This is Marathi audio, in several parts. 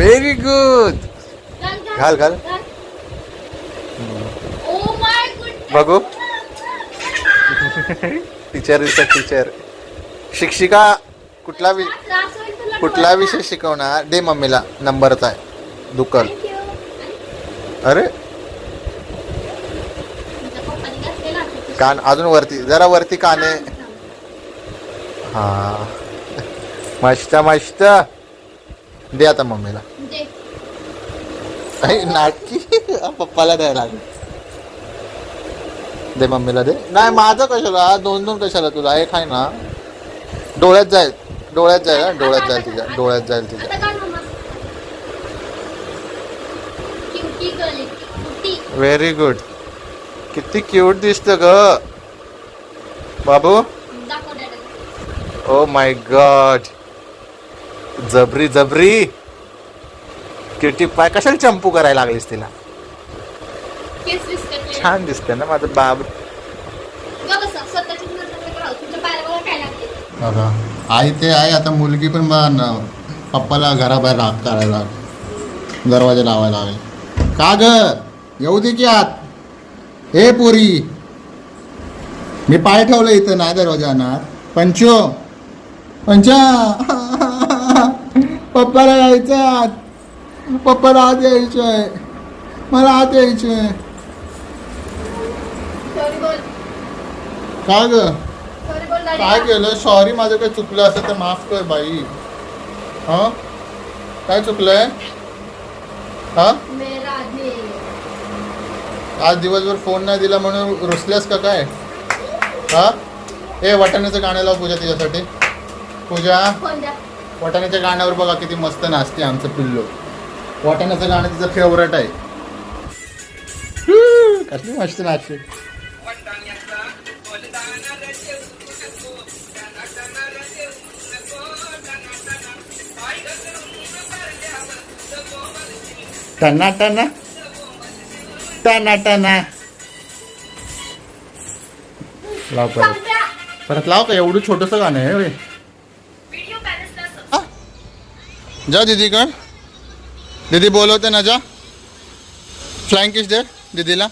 व्हेरी गुड घाल, घाल. बघू. टीचर इज टीचर शिक्षिका कुठला वि कुठला विषय शिकवणार? दे मम्मीला. नंबरचा आहे. दुकल. अरे. कान अजून वरती. जरा वरती काने. हा. मस्त मस्त. दे आता मम्मीला. नाटकी पप्पाला द्यायला लागेल दे मम्मीला दे नाही माझं कशाला? दोन दोन कशाला तुला? एक आहे ना. डोळ्यात जाईल डोळ्यात जाईल हा, डोळ्यात जाईल तुझ्या. डोळ्यात जाईल तुझ्या. व्हेरी गुड किती क्यूट दिसतं ग. बाबू? ओ माय गॉड जबरी जबरी. किटी पाय कशाला चंपू करायला लागलीस तिला? छान दिसते ना माझं बाब. बघा आई ते आहे आता मुलगी पण बघा ना पप्पाला घराबाहेर राग करायला. दरवाजा लावायला हवे. का ग? येऊ दे की आत. हे पोरी. मी पाय ठेवलं इथं नाही दरवाजा आणणार पंचो. पंचा. पप्पाला यायचं आत. पप्पाला आत यायचंय मला आत यायचंय का ग? काय केलं? सॉरी माझं काही चुकलं असेल तर माफ कर बाई. हा? काय चुकलंय? हा? आज दिवसभर फोन नाही दिला म्हणून रुसल्यास का काय? हा? ए वाटाण्याचं गाणं लाव पूजा तिच्यासाठी. पूजा. वाटाण्याच्या गाण्यावर बघा किती मस्त नाचते आमचं पिल्लो. वाटाण्याचं गाणं तिचं फेवरेट आहे. हू, कसली मस्त नाचते. टना टना. टना टना. लाव परत. परत लाव का? एवढं छोटस गाणं आहे? जा दीदी कर. दीदी बोलवते ना जा फ्लाइंग किस दे दीदीला.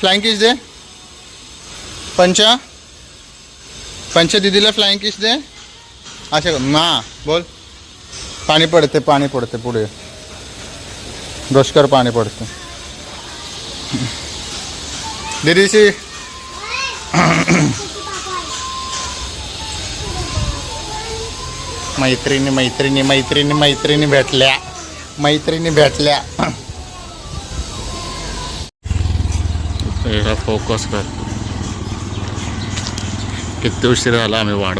फ्लाइंग किस दे. पंचा. पंचा दीदीला फ्लाइंग किस दे. अच्छा कर. मा बोल. पाणी पडते पाणी पडते पुढे. दुष्कर पाणी पडते. दीदीशी. मैत्रिणी मैत्रिणी मैत्रिणी मैत्रिणी भेटल्या. मैत्रिणी भेटल्या. फोकस कर. किती उशीर झाला आम्ही वाढ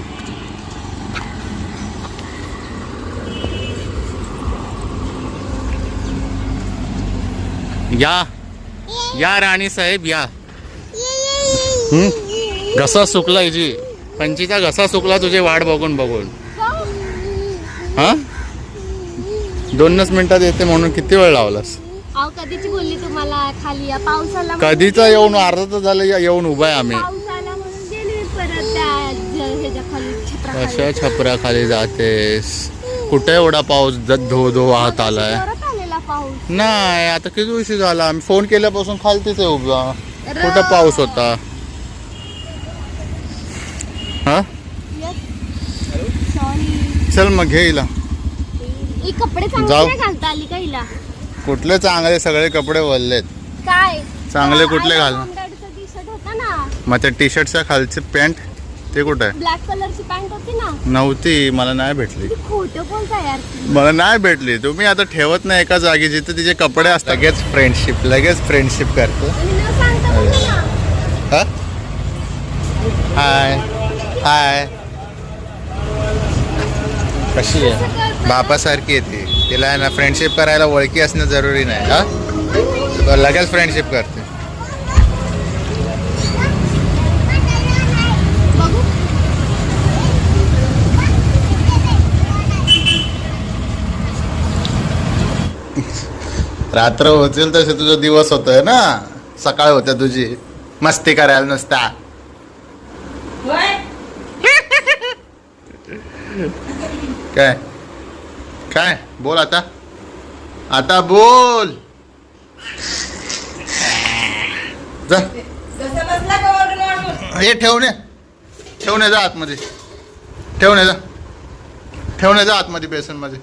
या. या राणी साहेब या. घसा सुकला जी पंचीचा घसा सुकला तुझे वाट बघून बघून. हा? दोनच मिनिटात येते म्हणून किती वेळ लावलास? अहो कधीची बोलली तुम्हाला? खाली या. पावसाला म्हणून कधीचा गेली. येऊन अर्धा तास झालं या- येऊन उभा आहे आम्ही. पाऊस आला म्हणून गेली मी परत त्या ज- ह्याच्या खाली. कशा छपराखाली जातेस? कुठे एवढा पाऊस ज- धो धो वाहत आलाय? जोरात आलेला पाऊस. नाही आता किती उशीर झाला? आम्ही फोन केल्यापासून खालतीच आहे उभा. कुठं पाऊस होता? हा? चल मग घे हिला. ही कपडे चांगले जाऊ. नाही घालता आली का हिला? कुठले चांगले? सगळे कपडे वळलेत काय? चांगले कुठले घाल? टी शर्ट होता ना मग त्या टी शर्टच्या खालचे पॅन्ट ते कुठं? आहे ब्लॅक कलरची पॅन्ट होती ना. नव्हती मला नाही भेटली. ती खोटं बोलता यार ती. मला नाही भेटली. तुम्ही आता ठेवत नाही एका जागी जिथे तिचे कपडे असतात. लगेच फ्रेंडशिप लगेच फ्रेंडशिप करतो. आणि न सांगता बोलली ना. हा? हाय हाय कशी आहे बापासारखी आहे ती. तिला आहे ना फ्रेंडशिप करायला ओळखी असणं जरुरी नाही हा? लगेच फ्रेंडशिप करते. रात्र होतील तसे तुझा दिवस होतोय ना? सकाळ होत्या तुझी. मस्ती करायला नुसता. काय? काय? बोल आता. आता बोल. जा. हे ठेवणे ठेवणे जा आतमध्ये. ठेवणे जा. ठेवणे जा आतमध्ये बेसनमध्ये.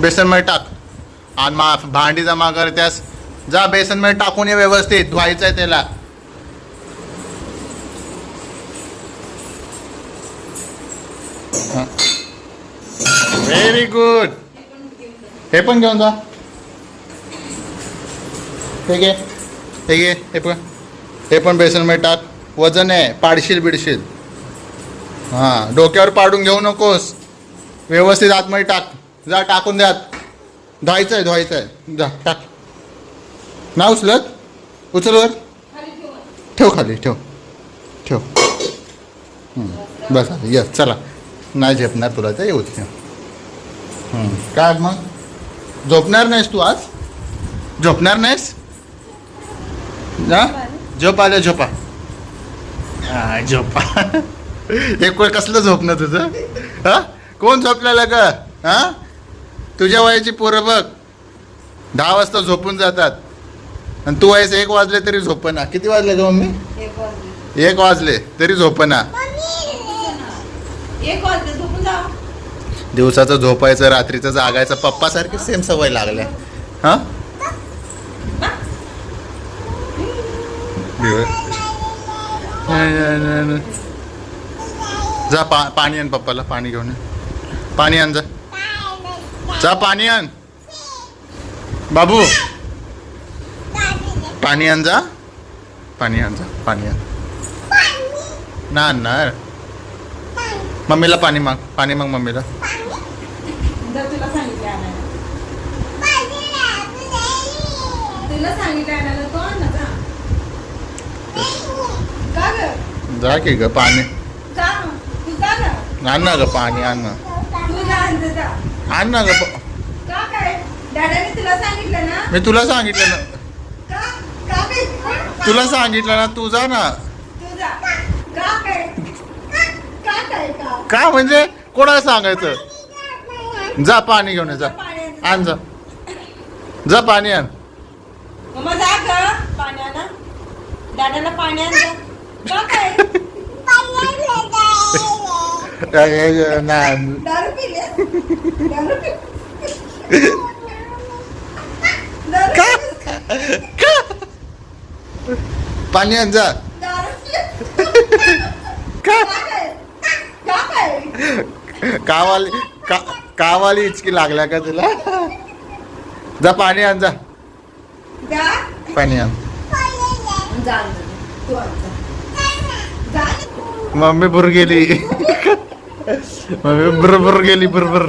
बेसनमध्ये टाक. आणि मा भांडी जमा कर त्यास जा बेसनमध्ये टाकून ये व्यवस्थित. धुवायचं आहे त्याला. व्हेरी गुड हे पण घेऊन जा. ठीक आहे ठीक आहे हे पण. हे पण बेसनमध्ये टाक वजन आहे. पाडशील बिडशील. हां. डोक्यावर पाडून घेऊ नकोस. व्यवस्थित आतमध्ये टाक. जा टाकून द्यात. धुवायचं आहे धुवायचं आहे जा टाक. ना उचलत? उचलवर ठेव खाली ठेव. ठेव. बस आता यस चला. नाही झेपणार तुला तर येऊच ठेव. काय मग? झोपणार नाहीस तू आज? झोपणार नाहीस? झोप आले झोपा. हा झोपा. एक वेळ कसलं झोपणं तुझं? हा? कोण झोपलेलं का हा? तुझ्या वयाची पोरं बघ. दहा वाजता झोपून जातात. आणि तू वयस एक वाजले तरी झोपना. किती वाजले ग मम्मी? एक वाजले. एक वाजले तरी झोपना एक वाजले झोपून जा दिवसाचं झोपायचं रात्रीचं जागायचं पप्पासारखी सेम सवय लागल्या. हा? जा पा पाणी आण पप्पाला पाणी घेऊन पाणी आण जा. जा पाणी आण. बाबू. पाणी आण जा. पाणी आण जा पाणी आण. ना आणणार. मम्मीला पाणी माग पाणी माग मम्मीला. जर तुला सांगितलं आणायला. तुला सांगितलं आणायला तो आण का ग. जा की ग पाणी. जा ना तू जा ना आण ना ग पाणी आण ना. तू जा आणते जा. आण ना ग प- का काय? डॅडाने तुला सांगितलं ना? मी तुला सांगितलं ना. का? का काय? तुला सांगितलं ना तू जा ना. तू जा. का काय? का काय का? का म्हणजे? कोणाला सांगायचं? जा पाणी घेऊन ये, जा पाणी आण जा जा पाणी आण मम्मा जा ग पाणी आणा दादाला पाणी आण जा का काय नाही दारू पिली दारू पि दारू का? पिली. पाणी आण जा दारू पिली. का का काय का काय कावाली का कावाली इचकी लागल्या का तुला? जा पाणी आण जा. पाणी आण. मम्मी बुर गेली. मम्मी बरोबर गेली बरोबर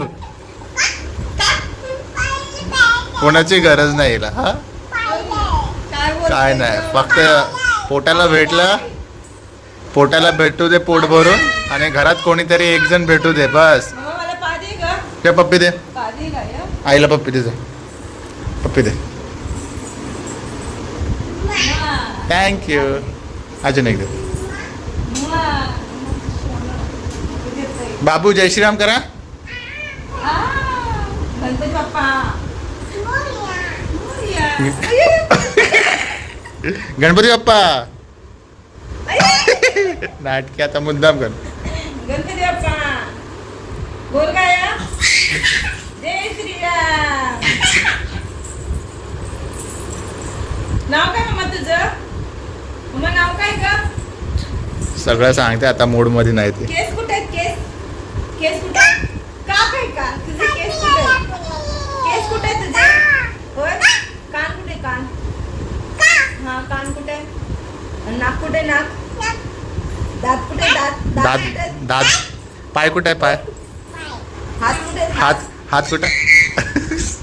कोणाची गरज नाही हिला, हा? काय नाही? फक्त पोटाला भेटलं. पोटाला भेटू दे पोट भरून आणि घरात कोणीतरी एक जण भेटू दे बस. ते पप्पी दे? आईला पप्पी दे जा. पप्पी दे. थँक्यू अजून एक दे. बाबू जय श्रीराम करा. गणपती बाप्पा. नाटकी आता मुद्दाम कर. गणपती बाप्पा. बोल काय या? जय श्रीराम नाव काय मम्मा तुझं मम्मा नाव काय ग सगळं सांगते आता मूडमध्ये नाही ते केस कुठे आहेत केस केस कुठे आहेत? का काय का तुझे केस कुठे आहेत? केस कुठे आहेत तुझे होय कान कुठे कान हा कान कुठे आणि नाक कुठे नाक दात कुठे दात दात दात कुठे आहेत? दात पाय कुठे आहे पाय हात कुठे आहेत? हात हात कुठे केस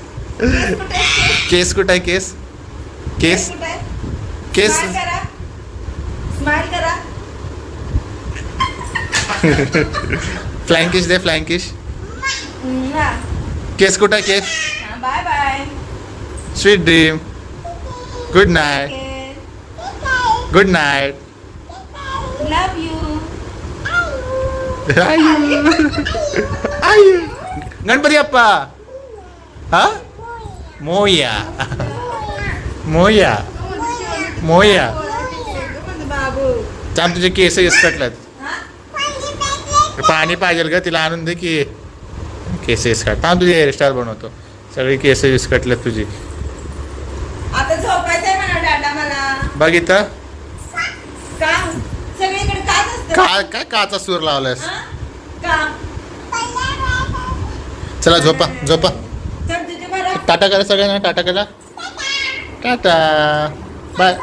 कुठे आहेत? केस कुठे आहे केस केस कुठे? केस स्माइल करा. करा. दे फ्लँकिश हा. केस कुठे आहे केस bye bye sweet dream good night good night love you Ayu Ayu Ganpati बाप्पा हा मोया मोया मोया. बाबू थांब तुझे केस इसकटल्यात? पाणी पाहिजे का तिला आणून दे की. केस इसकट. थांब तुझी हेअरस्टाईल बनवतो. सगळी केस इसकटल्यात तुझी. आता झोपायचंय म्हणा डाटा मला. बघ इथं. का? सगळीकडे काच असतं काय काय काचा सूर लावलायस? चला झोपा झोपा. टाटा करा सगळ्यांना टाटा करा. टाटा. बाय.